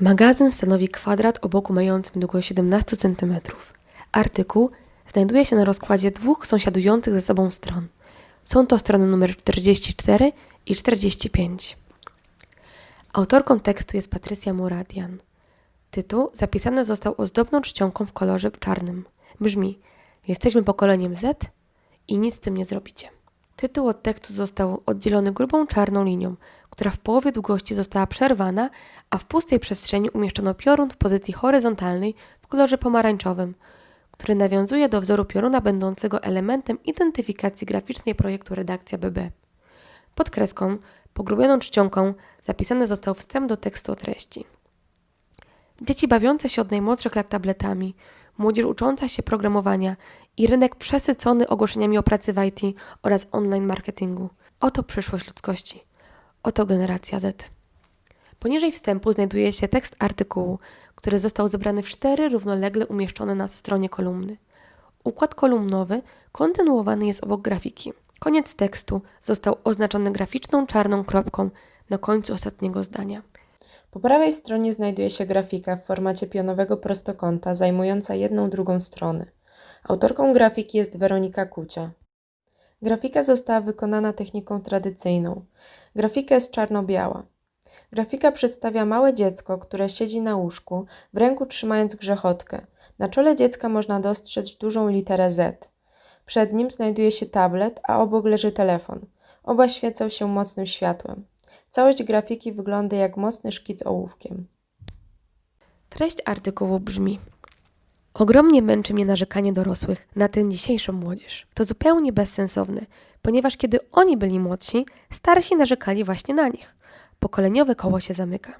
Magazyn stanowi kwadrat o boku mającym długość 17 cm. Artykuł znajduje się na rozkładzie dwóch sąsiadujących ze sobą stron. Są to strony numer 44 i 45. Autorką tekstu jest Patrycja Muradian. Tytuł zapisany został ozdobną czcionką w kolorze czarnym. Brzmi: Jesteśmy pokoleniem Z i nic z tym nie zrobicie. Tytuł od tekstu został oddzielony grubą czarną linią, która w połowie długości została przerwana, a w pustej przestrzeni umieszczono piorun w pozycji horyzontalnej w kolorze pomarańczowym, który nawiązuje do wzoru pioruna będącego elementem identyfikacji graficznej projektu redakcja BB. Pod kreską, pogrubioną czcionką, zapisany został wstęp do tekstu o treści. Dzieci bawiące się od najmłodszych lat tabletami, młodzież ucząca się programowania i rynek przesycony ogłoszeniami o pracy w IT oraz online marketingu. Oto przyszłość ludzkości. Oto generacja Z. Poniżej wstępu znajduje się tekst artykułu, który został zebrany w cztery równolegle umieszczone na stronie kolumny. Układ kolumnowy kontynuowany jest obok grafiki. Koniec tekstu został oznaczony graficzną czarną kropką na końcu ostatniego zdania. Po prawej stronie znajduje się grafika w formacie pionowego prostokąta zajmująca jedną drugą stronę. Autorką grafiki jest Weronika Kucia. Grafika została wykonana techniką tradycyjną. Grafika jest czarno-biała. Grafika przedstawia małe dziecko, które siedzi na łóżku, w ręku trzymając grzechotkę. Na czole dziecka można dostrzec dużą literę Z. Przed nim znajduje się tablet, a obok leży telefon. Oba świecą się mocnym światłem. Całość grafiki wygląda jak mocny szkic ołówkiem. Treść artykułu brzmi: Ogromnie męczy mnie narzekanie dorosłych na tę dzisiejszą młodzież. To zupełnie bezsensowne, ponieważ kiedy oni byli młodsi, starsi narzekali właśnie na nich. Pokoleniowe koło się zamyka.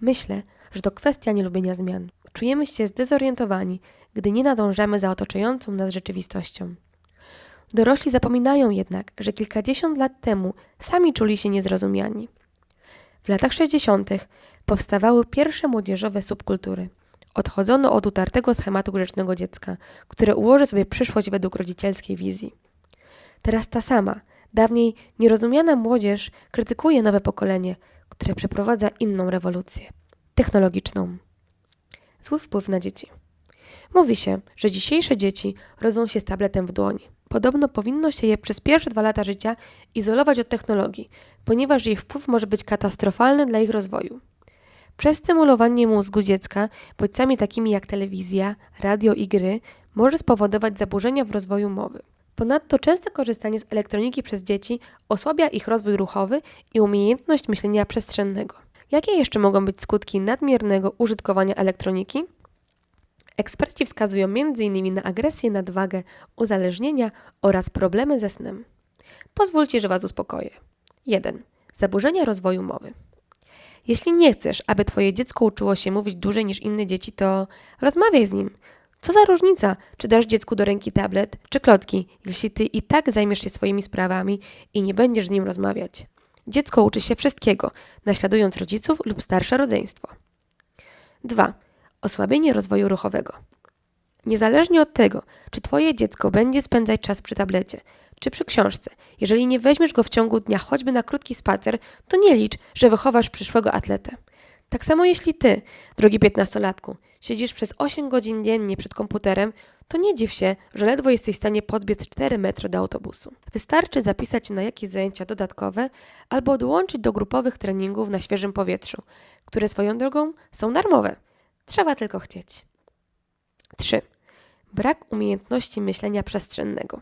Myślę, że to kwestia nielubienia zmian. Czujemy się zdezorientowani, gdy nie nadążamy za otaczającą nas rzeczywistością. Dorośli zapominają jednak, że kilkadziesiąt lat temu sami czuli się niezrozumiani. W latach 60. powstawały pierwsze młodzieżowe subkultury. Odchodzono od utartego schematu grzecznego dziecka, które ułoży sobie przyszłość według rodzicielskiej wizji. Teraz ta sama, dawniej nierozumiana młodzież krytykuje nowe pokolenie, które przeprowadza inną rewolucję technologiczną. Zły wpływ na dzieci. Mówi się, że dzisiejsze dzieci rodzą się z tabletem w dłoni. Podobno powinno się je przez pierwsze dwa lata życia izolować od technologii, ponieważ ich wpływ może być katastrofalny dla ich rozwoju. Przestymulowanie mózgu dziecka bodźcami takimi jak telewizja, radio i gry może spowodować zaburzenia w rozwoju mowy. Ponadto częste korzystanie z elektroniki przez dzieci osłabia ich rozwój ruchowy i umiejętność myślenia przestrzennego. Jakie jeszcze mogą być skutki nadmiernego użytkowania elektroniki? Eksperci wskazują m.in. na agresję, nadwagę, uzależnienia oraz problemy ze snem. Pozwólcie, że Was uspokoję. 1. Zaburzenia rozwoju mowy. Jeśli nie chcesz, aby Twoje dziecko uczyło się mówić dłużej niż inne dzieci, to rozmawiaj z nim. Co za różnica, czy dasz dziecku do ręki tablet, czy klocki, jeśli Ty i tak zajmiesz się swoimi sprawami i nie będziesz z nim rozmawiać. Dziecko uczy się wszystkiego, naśladując rodziców lub starsze rodzeństwo. 2 osłabienie rozwoju ruchowego. Niezależnie od tego, czy Twoje dziecko będzie spędzać czas przy tablecie, czy przy książce, jeżeli nie weźmiesz go w ciągu dnia choćby na krótki spacer, to nie licz, że wychowasz przyszłego atletę. Tak samo jeśli Ty, drogi piętnastolatku, siedzisz przez 8 godzin dziennie przed komputerem, to nie dziw się, że ledwo jesteś w stanie podbiec 4 metry do autobusu. Wystarczy zapisać na jakieś zajęcia dodatkowe albo dołączyć do grupowych treningów na świeżym powietrzu, które swoją drogą są darmowe. Trzeba tylko chcieć. 3. Brak umiejętności myślenia przestrzennego.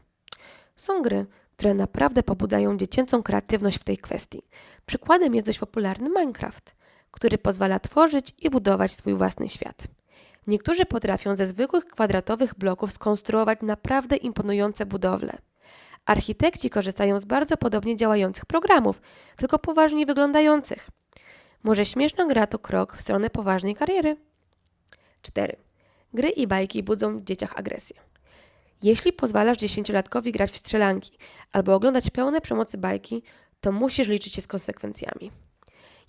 Są gry, które naprawdę pobudzają dziecięcą kreatywność w tej kwestii. Przykładem jest dość popularny Minecraft, który pozwala tworzyć i budować swój własny świat. Niektórzy potrafią ze zwykłych kwadratowych bloków skonstruować naprawdę imponujące budowle. Architekci korzystają z bardzo podobnie działających programów, tylko poważnie wyglądających. Może śmieszna gra to krok w stronę poważnej kariery? 4. Gry i bajki budzą w dzieciach agresję. Jeśli pozwalasz dziesięciolatkowi grać w strzelanki albo oglądać pełne przemocy bajki, to musisz liczyć się z konsekwencjami.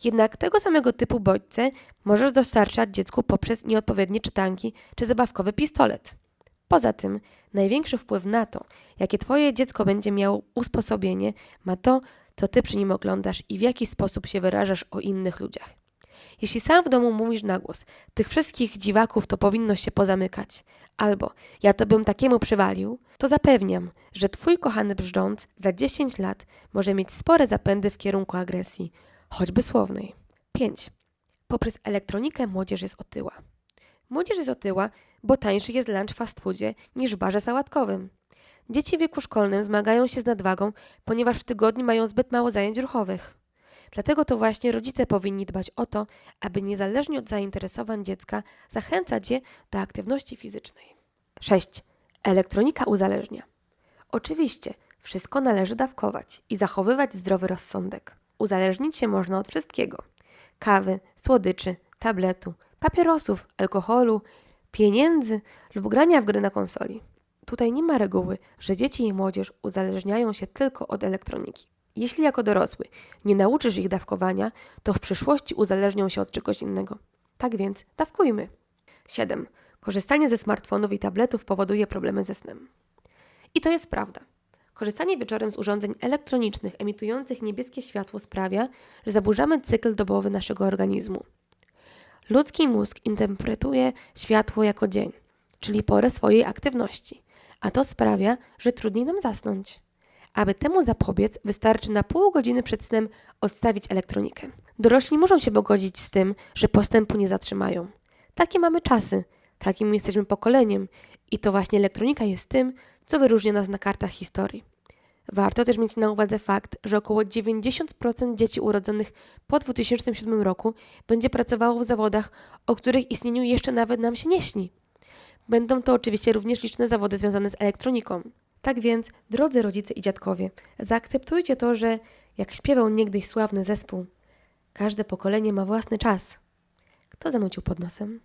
Jednak tego samego typu bodźce możesz dostarczać dziecku poprzez nieodpowiednie czytanki czy zabawkowy pistolet. Poza tym, największy wpływ na to, jakie Twoje dziecko będzie miało usposobienie, ma to, co Ty przy nim oglądasz i w jaki sposób się wyrażasz o innych ludziach. Jeśli sam w domu mówisz na głos, tych wszystkich dziwaków to powinno się pozamykać, albo ja to bym takiemu przywalił, to zapewniam, że twój kochany brzdąc za 10 lat może mieć spore zapędy w kierunku agresji, choćby słownej. 5. Poprzez elektronikę młodzież jest otyła. Młodzież jest otyła, bo tańszy jest lunch w fast foodzie niż w barze sałatkowym. Dzieci w wieku szkolnym zmagają się z nadwagą, ponieważ w tygodniu mają zbyt mało zajęć ruchowych. Dlatego to właśnie rodzice powinni dbać o to, aby niezależnie od zainteresowań dziecka zachęcać je do aktywności fizycznej. 6. Elektronika uzależnia. Oczywiście, wszystko należy dawkować i zachowywać zdrowy rozsądek. Uzależnić się można od wszystkiego: kawy, słodyczy, tabletu, papierosów, alkoholu, pieniędzy lub grania w gry na konsoli. Tutaj nie ma reguły, że dzieci i młodzież uzależniają się tylko od elektroniki. Jeśli jako dorosły nie nauczysz ich dawkowania, to w przyszłości uzależnią się od czegoś innego. Tak więc dawkujmy. 7. Korzystanie ze smartfonów i tabletów powoduje problemy ze snem. I to jest prawda. Korzystanie wieczorem z urządzeń elektronicznych emitujących niebieskie światło sprawia, że zaburzamy cykl dobowy naszego organizmu. Ludzki mózg interpretuje światło jako dzień, czyli porę swojej aktywności, a to sprawia, że trudniej nam zasnąć. Aby temu zapobiec, wystarczy na pół godziny przed snem odstawić elektronikę. Dorośli muszą się pogodzić z tym, że postępu nie zatrzymają. Takie mamy czasy, takim jesteśmy pokoleniem i to właśnie elektronika jest tym, co wyróżnia nas na kartach historii. Warto też mieć na uwadze fakt, że około 90% dzieci urodzonych po 2007 roku będzie pracowało w zawodach, o których istnieniu jeszcze nawet nam się nie śni. Będą to oczywiście również liczne zawody związane z elektroniką. Tak więc, drodzy rodzice i dziadkowie, zaakceptujcie to, że jak śpiewał niegdyś sławny zespół, każde pokolenie ma własny czas. Kto zanucił pod nosem?